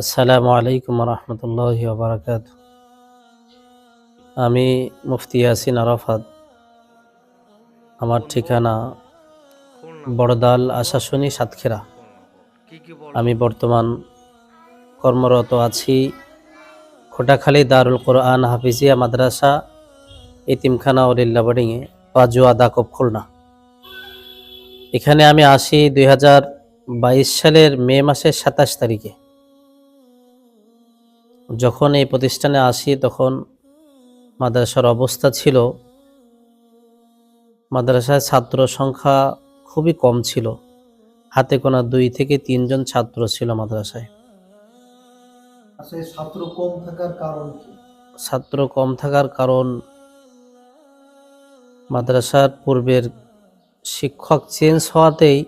আসসালামু আলাইকুম রহমতুল্লাহ বারাকাত আমি মুফতি ইয়াসিন আরাফাত। আমার ঠিকানা বড়দাল আশাশুনি সাতক্ষীরা। আমি বর্তমান কর্মরত আছি খোটাখালী দারুল কোরআন হাফিজিয়া মাদ্রাসা এতিমখানা ওলিল্লা বোর্ডিংয়ে পাজুয়া দাকব খুলনা। এখানে আমি আসি দুই হাজার বাইশ সালের মে মাসের সাতাশ তারিখে। যখন এই প্রতিষ্ঠানে আসি তখন মাদ্রাসার অবস্থা ছিল মাদ্রাসায় ছাত্র সংখ্যা খুবই কম ছিল। হাতে গোনা দুই থেকে তিনজন ছাত্র ছিল মাদ্রাসায়। আচ্ছা ছাত্র কম থাকার কারণ ছাত্র কম থাকার কারণ মাদ্রাসার পূর্বের শিক্ষক চেঞ্জ হওয়াতেই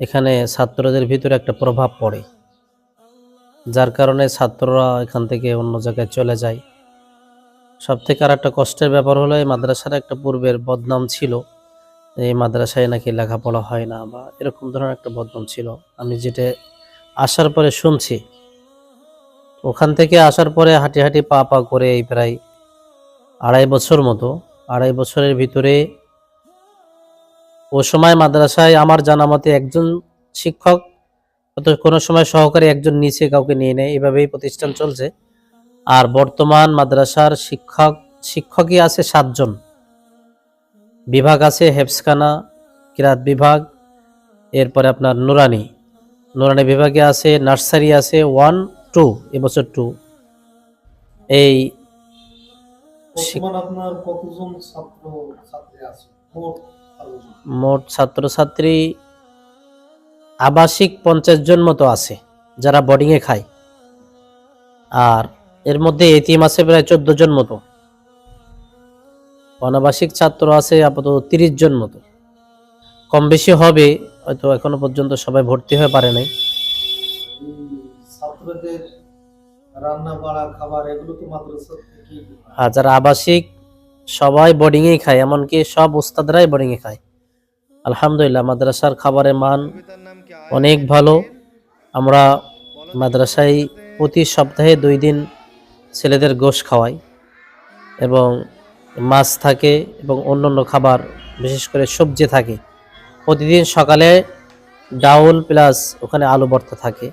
এখানে ছাত্রদের ভিতরে একটা প্রভাব পড়ে। যার কারণে ছাত্ররা এখান থেকে অন্য জায়গায় চলে যায়। সব থেকে আর একটা কষ্টের ব্যাপার হলো, এই মাদ্রাসার একটা পূর্বের বদনাম ছিল। এই মাদ্রাসায় নাকি লেখাপড়া হয় না বা এরকম ধরনের একটা বদনাম ছিল। আমি যেটা আসার পরে শুনছি, ওখান থেকে আসার পরে হাঁটি হাঁটি পা পা করে এই প্রায় আড়াই বছর মতো, আড়াই বছরের ভিতরে ও সময় মাদ্রাসায় আমার জানা মতে একজন শিক্ষক হয়তো কোনো সময় সহকারী একজন নিচে কাউকে নিয়ে নেয়। এভাবেই প্রতিষ্ঠান চলছে। আর বর্তমান মাদ্রাসার শিক্ষক শিক্ষকই আছে সাতজন। বিভাগ আছে হেফসখানা কিরাত বিভাগ এরপরে আপনার নুরানি। নুরানি বিভাগে আছে নার্সারি আছে ওয়ান টু এবছর টু। এই? মোট ছাত্রছাত্রী আবাসিক পঞ্চাশ জন মতো আছে যারা বোর্ডিংয়ে খায়। আর এর মধ্যে এতিম আছে প্রায় চোদ্দ জন মতো। অনাবাসিক ছাত্র আছে আপাতত তিরিশ জন মতো। কম বেশি হবে হয়তো এখনও পর্যন্ত সবাই ভর্তি হয়ে পারে নাই। এই ছাত্রদের রান্না বাড়া খাবার এগুলো তো মাদ্রাসা থেকে আর যারা আবাসিক সবাই বোর্ডিংয়েই খায় এমনকি সব উস্তাদরাই বোর্ডিংয়ে খায়। আলহামদুলিল্লাহ, মাদ্রাসার খাবারের মান অনেক ভালো। আমরা মাদ্রাসায় প্রতি সপ্তাহে দুই দিন ছেলেদের গোশ খাওয়াই এবং মাছ থাকে এবং অন্যান্য খাবার, বিশেষ করে সবজি থাকে। প্রতিদিন সকালে ডাউল প্লাস ওখানে আলু ভর্তা থাকে।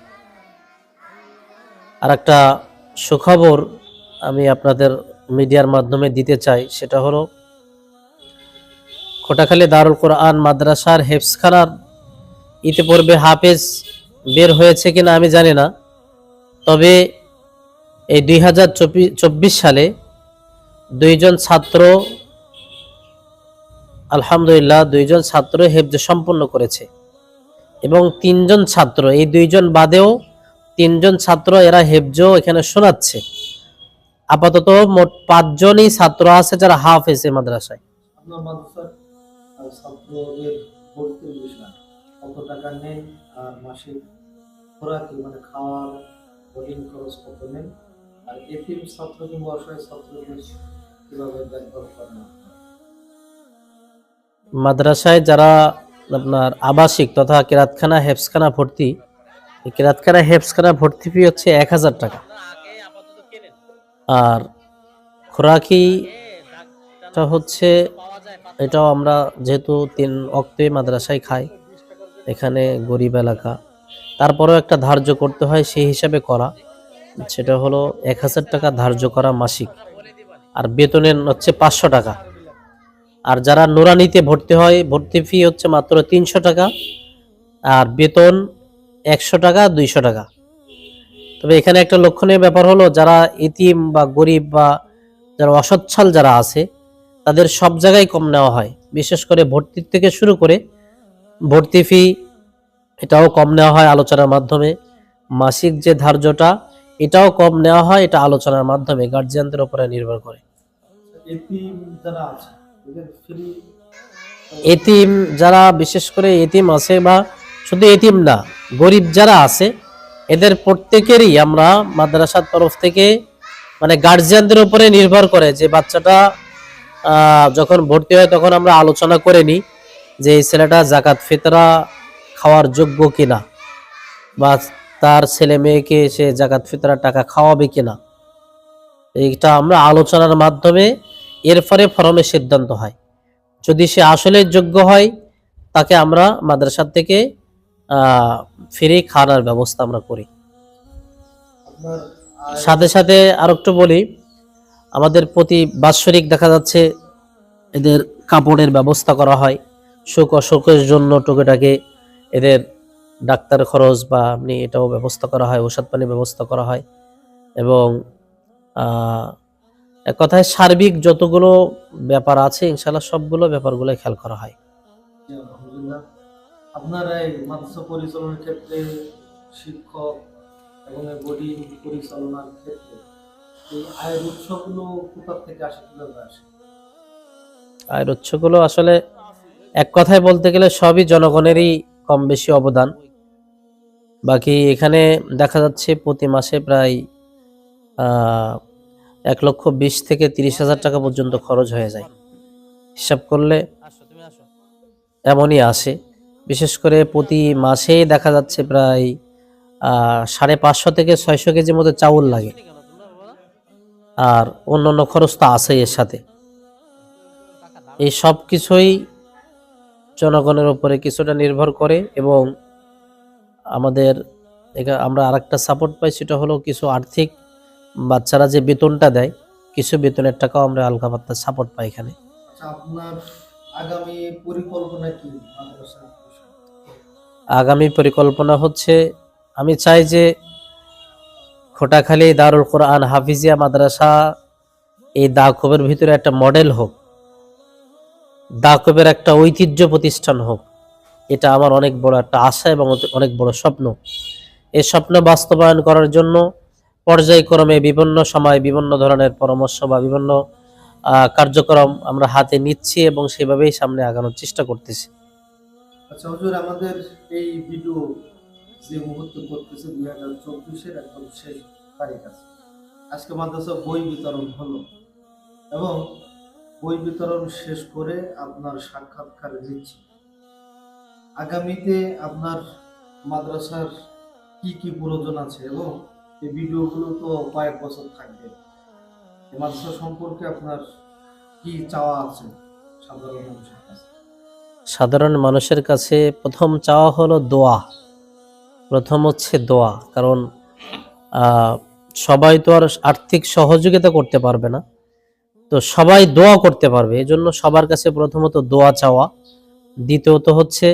আর একটা সুখবর আমি আপনাদের মিডিয়ার মাধ্যমে দিতে চাই, সেটা হলো খোটাখালী দারুল কোরআন মাদ্রাসার হেফসখানার ইতিপূর্বে হাফেজ বের হয়েছে কিনা আমি জানি না। তবে এই দুই হাজার চব্বিশ সালে দুইজন ছাত্র আলহামদুলিল্লাহ দুইজন ছাত্র হেফজ সম্পন্ন করেছে এবং তিনজন ছাত্র, এই দুইজন বাদেও তিনজন ছাত্র এরা হেফজ এখানে শোনাচ্ছে। আপাতত মোট পাঁচজনই ছাত্র আছে যারা হাফ এই মাদ্রাসায়। ছাত্রদের ভর্তির বিষয়। কত টাকা নেন আর মাসিক খোরাকি মানে খাওয়ার বোর্ডিং খরচ কত নেন? আর এতিম ছাত্র কিংবা অসহায় ছাত্রদের কীভাবে দেখভাল করেন মাদ্রাসায় যারা আপনার আবাসিক তথা কেরাতখানা হেফসখানা ভর্তি, এই কেরাতখানা হেফসখানা ভর্তি ফি হচ্ছে এক হাজার টাকা। আর খোরাকিটা হচ্ছে এটাও আমরা যেহেতু তিন অক্টে মাদ্রাসায় খাই, এখানে গরিব এলাকা। তারপরেও একটা ধার্য করতে হয় সেই হিসাবে করা। সেটা হলো এক হাজার টাকা ধার্য করা মাসিক, আর বেতনের হচ্ছে পাঁচশো টাকা। আর যারা নোরানিতে ভর্তি হয়, ভর্তি ফি হচ্ছে মাত্র তিনশো টাকা, আর বেতন একশো টাকা, দুইশো টাকা। তবে এখানে একটা লক্ষণীয় ব্যাপার হলো, যারা ইতিম বা গরিব বা যারা অসচ্ছল যারা আছে তাদের সব জায়গায় কম নেওয়া হয়। বিশেষ করে ভর্তির থেকে শুরু করে ভর্তি ফি এটাও কম নেওয়া হয় আলোচনার মাধ্যমে। মাসিক যে ধার্যটা, এটাও কম নেওয়া হয়, এটা আলোচনার মাধ্যমে গার্জিয়ানদের উপরে নির্ভর করে। এতিম যারা, বিশেষ করে এতিম আছে বা শুধু এতিম না, গরিব যারা আছে, এদের প্রত্যেকেরই আমরা মাদ্রাসার তরফ থেকে মানে গার্জিয়ানদের উপরে নির্ভর করে যে বাচ্চাটা যখন ভর্তি হয় তখন আমরা আলোচনা করে নিই যে এই ছেলেটা জাকাত ফিতরা খাওয়ার যোগ্য কিনা বা তার ছেলে মেয়েকে সে জাকাত ফিতরার টাকা খাওয়াবে কিনা। এইটা আমরা আলোচনার মাধ্যমে এর ফলে ফরমের সিদ্ধান্ত হয়। যদি সে আসলে যোগ্য হয় তাকে আমরা মাদ্রাসা থেকে ফ্রি খাওয়ানোর ব্যবস্থা আমরা করি। সাথে সাথে আর একটু বলি আমাদের প্রতি বাৎসরিক দেখা যাচ্ছে এদের কাপড়ের ব্যবস্থা করা হয়। শোক অসুখের জন্য টুকেটাকে এদের ডাক্তার খরচ বা আপনি এটাও ব্যবস্থা করা হয় ওষুধ পানির ব্যবস্থা করা হয় এবং এক কথায় সার্বিক যতগুলো ব্যাপার আছে ইনশাল্লাহ সবগুলো ব্যাপারগুলো খেয়াল করা হয়। আপনার এই পরিচালনার ক্ষেত্রে শিক্ষক এবং বডি পরিচালনার ক্ষেত্রে আয়ের উৎসগুলো কোথা থেকে আসে, কীভাবে আসে? আয়ের উৎসগুলো আসলে এক কথায় বলতে গেলে সবই জনগণেরই কম বেশি অবদান। বাকি এখানে দেখা যাচ্ছে প্রতি মাসে প্রায় এক লক্ষ বিশ থেকে তিরিশ হাজার টাকা পর্যন্ত খরচ হয়ে যায়। হিসাব করলে এমনই আসে। বিশেষ করে প্রতি মাসে দেখা যাচ্ছে প্রায় সাড়ে পাঁচশো থেকে ছয়শো কেজির মতো চাউল লাগে। আর অন্যান্য খরচ তো আছেই এর সাথে। এই সব কিছুই জনগণের উপরে কিছুটা নির্ভর করে এবং আমাদের আমরা আরেকটা সাপোর্ট পাই সেটা হলো কিছু আর্থিক বাচ্চারা যে বেতনটা দেয় কিছু বেতনের টাকাও আমরা হালকা পাতলা সাপোর্ট পাই এখানে। আচ্ছা আপনার আগামী পরিকল্পনা কি মাদ্রাসা আগামী পরিকল্পনা হচ্ছে আমি চাই যে খোটাখালী দারুল কোরআন হাফিজিয়া মাদ্রাসা, এই দাকবের ভিতরে একটা মডেল হোক, দাকবের একটা ঐতিহ্য প্রতিষ্ঠান হোক, এটা আমার অনেক বড় একটা আশা এবং অনেক বড় স্বপ্ন। এই স্বপ্ন বাস্তবায়ন করার জন্য পর্যায়ক্রমে বিভিন্ন সময় বিভিন্ন ধরনের পরামর্শ বা বিভিন্ন কার্যক্রম আমরা হাতে নিচ্ছি এবং সেভাবেই সামনে আগানোর চেষ্টা করতেছি। আচ্ছা হুজুর, আমাদের এই ভিডিও যে মুহূর্ত করতেছে দুই হাজার চব্বিশের একদম শেষ তারিখ আছে। আজকে মাদ্রাসা বই বিতরণ হলো এবং বই বিতরণ শেষ করে আপনার সাক্ষাৎকার নিচ্ছি। আগামীতে আপনার মাদ্রাসার কি কি প্রয়োজন আছে এবং এই ভিডিওগুলো তো কয়েক বছর থাকবে। এই মাদ্রাসা সম্পর্কে আপনার কি চাওয়া আছে সাধারণ মানুষের কাছে? সাধারণ মানুষের কাছে প্রথম চাওয়া হলো দোয়া। প্রথম হচ্ছে দোয়া, কারণ সবাই তো আর আর্থিক সহযোগিতা করতে পারবে না। তো সবাই দোয়া করতে পারবে, এজন্য সবার কাছে প্রথমত দোয়া চাওয়া। দ্বিতীয়ত হচ্ছে,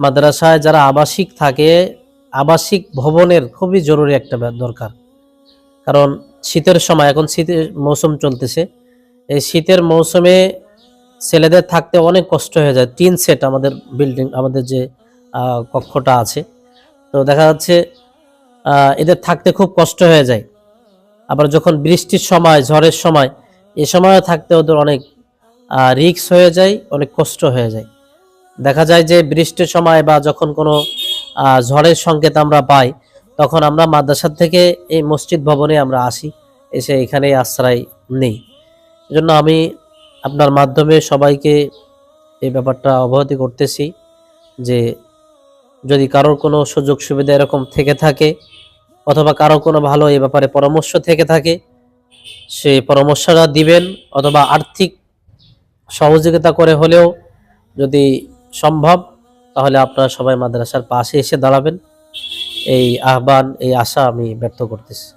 মাদ্রাসায় যারা আবাসিক থাকে, আবাসিক ভবনের খুবই জরুরি একটা দরকার। কারণ শীতের সময়, এখন শীতের মৌসুম চলতেছে, এই শীতের মৌসুমে ছেলেদের থাকতে অনেক কষ্ট হয়ে যায়। টিন সেট আমাদের বিল্ডিং, আমাদের যে কক্ষটা আছে তো দেখা যাচ্ছে এদের থাকতে খুব কষ্ট হয়ে যায়। আবার যখন বৃষ্টির সময়, ঝড়ের সময়, এ সময়ও থাকতে ওদের অনেক রিক্স হয়ে যায়, অনেক কষ্ট হয়ে যায়। দেখা যায় যে বৃষ্টির সময় বা যখন কোনো ঝড়ের সংকেত আমরা পাই, তখন আমরা মাদ্রাসা থেকে এই মসজিদ ভবনে আমরা আসি, এসে এখানে আশ্রয় নেই। এজন্য আমি আপনার মাধ্যমে সবাইকে এই ব্যাপারটা অবগতি করতেছি যে যদি কারোর কোনো সুযোগ সুবিধা এরকম থেকে থাকে, অথবা কারও কোনো ভালো এ ব্যাপারে পরামর্শ থেকে থাকে, সে পরামর্শটা দিবেন অথবা আর্থিক সহযোগিতা করে হলেও যদি সম্ভব, তাহলে আপনারা সবাই মাদ্রাসার পাশে এসে দাঁড়াবেন। এই আহ্বান, এই আশা আমি ব্যক্ত করতেছি।